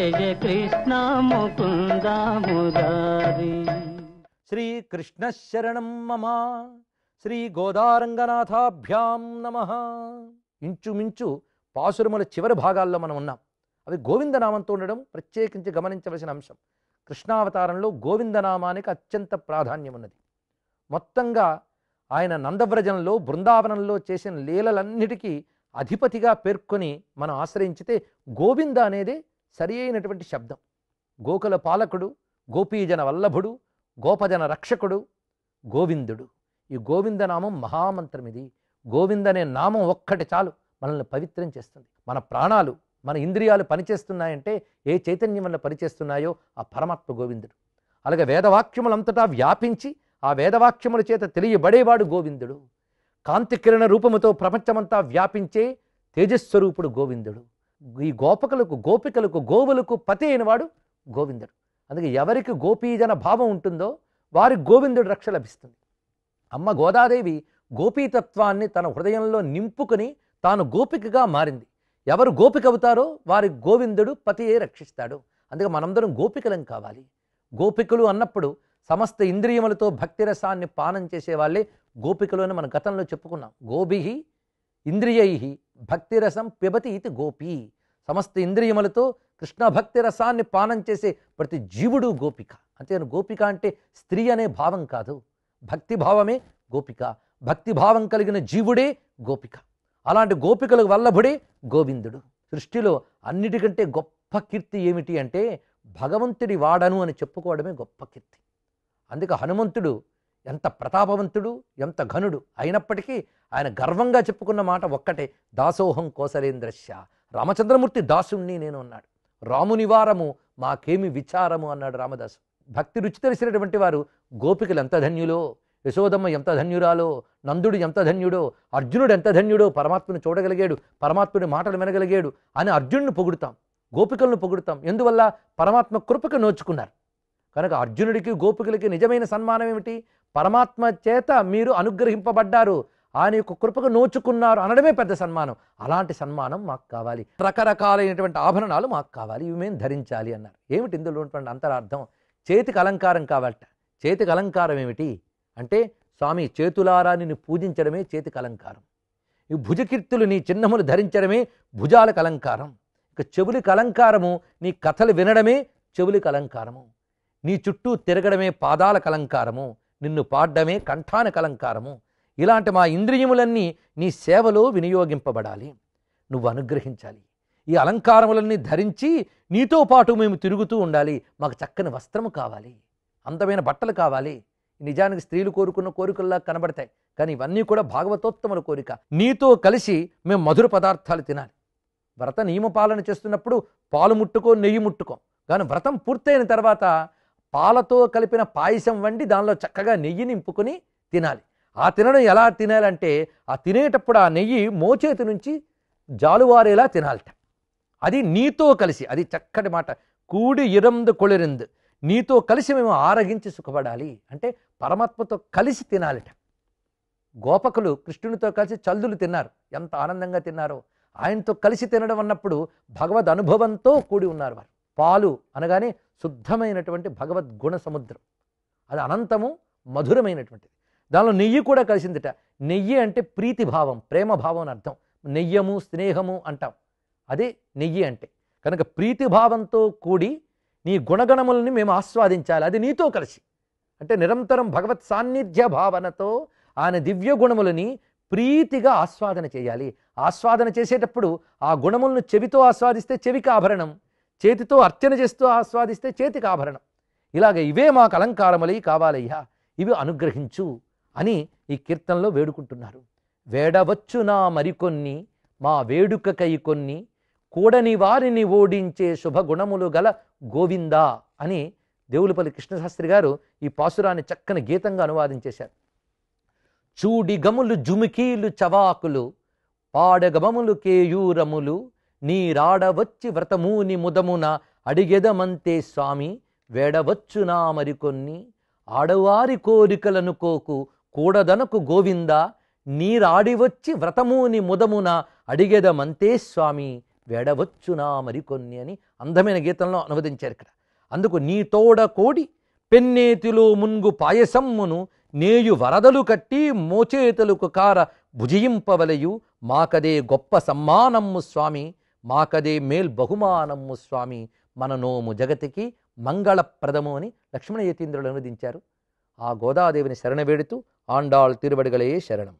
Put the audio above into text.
జయ కృష్ణ ముకుంద మురారి. శ్రీ కృష్ణ శరణం మమ. శ్రీ గోదారంగనాథాభ్యాం నమ. ఇంచుమించు పాసురముల చివరి భాగాల్లో మనం ఉన్నాం. అవి గోవిందనామంతో ఉండడం ప్రత్యేకించి గమనించవలసిన అంశం. కృష్ణావతారంలో గోవిందనామానికి అత్యంత ప్రాధాన్యం ఉన్నది మొత్తంగా ఆయన నందవ్రజంలో బృందావనంలో చేసిన లీలలన్నిటికీ అధిపతిగా పేర్కొని మనం ఆశ్రయించితే గోవింద అనేది సరి అయినటువంటి శబ్దం. గోకుల పాలకుడు గోపీజన వల్లభుడు గోపజన రక్షకుడు గోవిందుడు. ఈ గోవిందనామం మహామంత్రం ఇది. గోవింద అనే నామం ఒక్కటి చాలు మనల్ని పవిత్రం చేస్తుంది. మన ప్రాణాలు మన ఇంద్రియాలు పనిచేస్తున్నాయంటే ఏ చైతన్యం వల్ల పనిచేస్తున్నాయో ఆ పరమాత్మ గోవిందుడు. అలాగే వేదవాక్యములంతటా వ్యాపించి ఆ వేదవాక్యముల చేత తెలియబడేవాడు గోవిందుడు. కాంతి కిరణ రూపముతో ప్రపంచమంతా వ్యాపించే తేజస్వరూపుడు గోవిందుడు. ఈ గోపకులకు గోపికలకు గోవులకు పతి అయినవాడు గోవిందుడు. అందుకే ఎవరికి గోపీజన భావం ఉంటుందో వారి గోవిందుడు రక్ష లభిస్తుంది. అమ్మ గోదాదేవి గోపీతత్వాన్ని తన హృదయంలో నింపుకొని తాను గోపికగా మారింది. ఎవరు గోపిక అవుతారో వారి గోవిందుడు పతియే రక్షిస్తాడు. అందుకే మనందరం గోపికలం కావాలి. గోపికలు అన్నప్పుడు సమస్త ఇంద్రియములతో భక్తి రసాన్ని పానం చేసే వాళ్ళే గోపికలు అని మన గతంలో చెప్పుకున్నాం. గోపి ఇంద్రియై భక్తిరసం పిబతి ఇది గోపి. సమస్త ఇంద్రియములతో కృష్ణ భక్తి రసాన్ని పానం చేసే ప్రతి జీవుడు గోపిక. అంతేను గోపిక అంటే స్త్రీ అనే భావం కాదు. భక్తి భావమే గోపిక. భక్తి భావం కలిగిన జీవుడే గోపిక. అలాంటి గోపికలకు వల్లభుడే గోవిందుడు. సృష్టిలో అన్నిటికంటే గొప్ప కీర్తి ఏమిటి అంటే భగవంతుడి వాడను అని చెప్పుకోవడమే గొప్ప కీర్తి. అందుకే హనుమంతుడు ఎంత ప్రతాపవంతుడు ఎంత ఘనుడు అయినప్పటికీ ఆయన గర్వంగా చెప్పుకున్న మాట ఒక్కటే దాసోహం కోసలేంద్రశ్య రామచంద్రమూర్తి దాసుణ్ణి నేను అన్నాడు. రాముని వారము మాకేమి విచారము అన్నాడు రామదాసు. భక్తి రుచి తెలిసినటువంటి వారు గోపికలు ఎంత ధన్యులో? యశోదమ్మ ఎంత ధన్యురాలో? నందుడు ఎంత ధన్యుడో? అర్జునుడు ఎంత ధన్యుడో? పరమాత్మను చూడగలిగాడు పరమాత్ముడి మాటలు వినగలిగాడు అని అర్జునుడిని పొగుడుతాం. గోపికలను పొగుడుతాం. ఎందువల్ల? పరమాత్మ కృపకు నోచుకున్నారు. కనుక అర్జునుడికి గోపికలకి నిజమైన సన్మానం ఏమిటి పరమాత్మ చేత మీరు అనుగ్రహింపబడ్డారు. ఆయన యొక్క కృపకు నోచుకున్నారు అనడమే పెద్ద సన్మానం. అలాంటి సన్మానం మాకు కావాలి. రకరకాలైనటువంటి ఆభరణాలు మాకు కావాలి. ఇవి మేము ధరించాలి అన్నారు. ఏమిటి ఇందులో ఉన్నటువంటి అంతరార్థం? చేతికి అలంకారం కావాలట. చేతికి అలంకారం ఏమిటి? అంటే స్వామి చేతులారా నిన్ను పూజించడమే చేతికి అలంకారం. ఈ భుజకీర్తులు నీ చిహ్నములు ధరించడమే భుజాలకు అలంకారం. ఇక చెవులకు అలంకారము నీ కథలు వినడమే చెవులకు అలంకారము. నీ చుట్టూ తిరగడమే పాదాలకు అలంకారము. నిన్ను పాడ్డమే కంఠానికి అలంకారము ఇలాంటి మా ఇంద్రియములన్నీ నీ సేవలో వినియోగింపబడాలి. నువ్వు అనుగ్రహించాలి. ఈ అలంకారములన్నీ ధరించి నీతో పాటు మేము తిరుగుతూ ఉండాలి. మాకు చక్కని వస్త్రము కావాలి. అందమైన బట్టలు కావాలి. నిజానికి స్త్రీలు కోరుకున్న కోరికల్లా కనబడతాయి. కానీ ఇవన్నీ కూడా భాగవతోత్తముల కోరిక. నీతో కలిసి మేము మధుర పదార్థాలు తినాలి. వ్రత నియమ పాలన చేస్తున్నప్పుడు పాలు ముట్టుకో నెయ్యి ముట్టుకో. కానీ వ్రతం పూర్తయిన తర్వాత పాలతో కలిపిన పాయసం వండి దానిలో చక్కగా నెయ్యి నింపుకొని తినాలి. ఆ తినడం ఎలా తినాలంటే ఆ తినేటప్పుడు ఆ నెయ్యి మోచేతి నుంచి జాలువారేలా తినాలట. అది నీతో కలిసి అది చక్కటి మాట కూడి ఇరందు కొళిరిందు. నీతో కలిసి మేము ఆరగించి సుఖపడాలి అంటే పరమాత్మతో కలిసి తినాలట. గోపకులు కృష్ణునితో కలిసి చల్దులు తిన్నారు. ఎంత ఆనందంగా తిన్నారో. ఆయనతో కలిసి తినడం అన్నప్పుడు భగవద్ అనుభవంతో కూడి ఉన్నారు వారు. పాలు అనగానే శుద్ధమైనటువంటి భగవద్గుణ సముద్రం. అది అనంతము మధురమైనటువంటిది. దానిలో నెయ్యి కూడా కలిసిందిట. నెయ్యి అంటే ప్రీతిభావం ప్రేమభావం ప్రేమ భావం అని అర్థం. నెయ్యము స్నేహము అంటాం. అదే నెయ్యి అంటే. కనుక ప్రీతిభావంతో కూడి నీ గుణగణములని మేము ఆస్వాదించాలి. అది నీతో కలిసి. అంటే నిరంతరం భగవత్ సాన్నిధ్య భావనతో ఆయన దివ్య గుణములని ప్రీతిగా ఆస్వాదన చేయాలి. ఆస్వాదన చేసేటప్పుడు ఆ గుణములను చెవితో ఆస్వాదిస్తే చెవికి ఆభరణం. చేతితో అర్చన చేస్తూ ఆస్వాదిస్తే చేతికి ఆభరణం. ఇలాగ ఇవే మాకు అలంకారములై కావాలయ్యా ఇవి అనుగ్రహించు అని ఈ కీర్తనలో వేడుకుంటున్నారు. వేడవచ్చు నా మరికొన్ని మా వేడుకకై కొన్ని కూడని వారిని ఓడించే శుభగుణములు గల గోవిందా అని దేవులపల్లి కృష్ణశాస్త్రి గారు ఈ పాసురాన్ని చక్కని గీతంగా అనువాదించేశారు. చూడి గములు జుమికీలు చవాకులు పాడగమములు కేయూరములు నీ రాడవచ్చి వ్రతమూని ముదమున అడిగెదమంతే స్వామి వేడవచ్చునా మరికొన్ని ఆడవారి కోరికలను కోకు కూడదనకు గోవింద? నీరాడివచ్చి వ్రతమూని ముదమున అడిగెదమంతే స్వామి వెడవచ్చునా మరికొన్ని అని అందమైన గీతంలో అనువదించారు ఇక్కడ. అందుకు నీ తోడ కోడి పెన్నేతిలో మున్గు పాయసమ్మును నేయు వరదలు కట్టి మోచేతులకు కార భుజింపవలయు మాకదే గొప్ప సమ్మానమ్ము స్వామి. మాకదే మేల్ బహుమానము స్వామి మన నోము జగతికి మంగళప్రదము అని లక్ష్మణ యతీంద్రుడు అనువదించారు. ఆ గోదాదేవిని శరణ వేడుతూ ఆండాళ్ తిరువడిగలే శరణం.